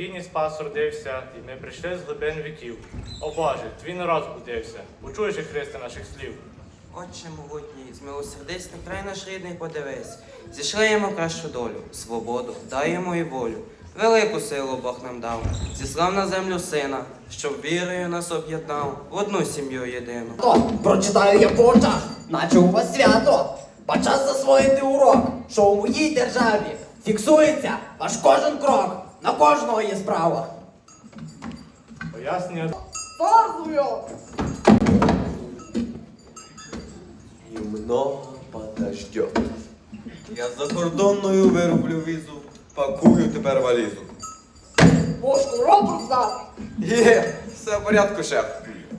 Україні спас родився, і ми прийшли з глибин віків. О Боже, твій народ збудився. Почуєш, і Христе, наших слів. Отче могутній, змилосердисний край наш рідний подивись, зійшли йому кращу долю, свободу, дай йому і волю. Велику силу Бог нам дав, зіслав на землю сина, щоб вірою нас об'єднав в одну сім'ю єдину. То, прочитаю я очах, наче у вас свято. Па засвоїти урок, що у моїй державі фіксується ваш кожен крок, на кожного є справа. Пояснення Фазую! И много подождет. Я за кордонною вироблю візу, пакую тепер валізу. Мошку робот знав. Є, все в порядку, шеф.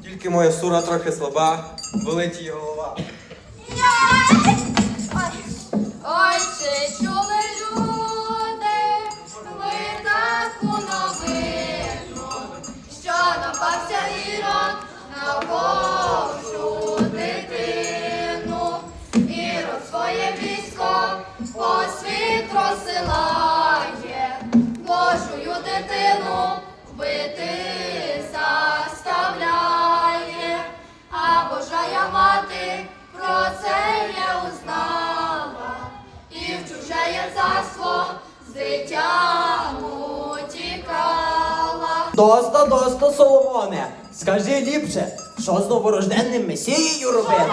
Тільки моя сура трохи слаба, болить її голова. Божу дитину, Ірод своє військо по світ розсилає, Божую дитину вбити заставляє, а Божая мати про це не узнала, і в чуже царство з дитям. Доста, доста, Соломоне. Скажи ліпше, що з новорожденним месією робити?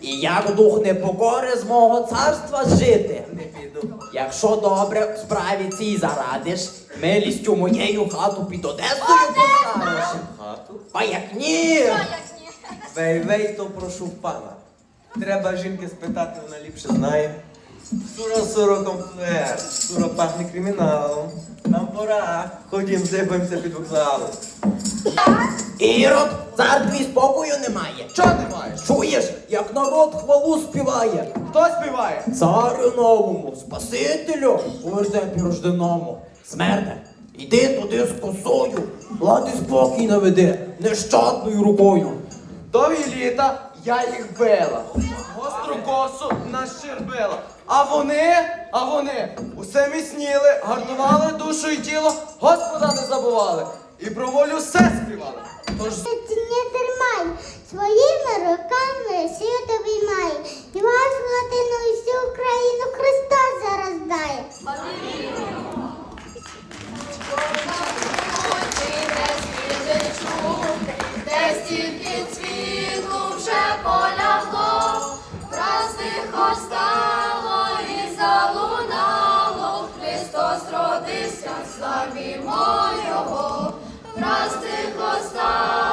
І як дух непокори з мого царства жити? Не піду. Якщо добре в справі цій зарадиш, милістю моєю хату під Одесою поставиш. Хату? А як ні? Що як ні? Вей, вей, то прошу пана. Треба жінки спитати, вона ліпше знає. Сура суро комплект, сура пахне криміналом. Нам пора, ходім, зибаємося під вокзалом. Ірод, цар твій спокою немає. Чого не маєш? Чуєш, як народ хвалу співає. Хто співає? Царю новому, Спасителю, у вертепі рожденому. Смерте, іди туди з косою, влади спокій наведи нещадною рукою. Довгі літа я їх била. Гостру косу нащербила. А вони, а вони усе міцніли, гартували душу і тіло, Господа не забували. І про волю все співали. Тож не тримай, Славімо Його, враз тихо став.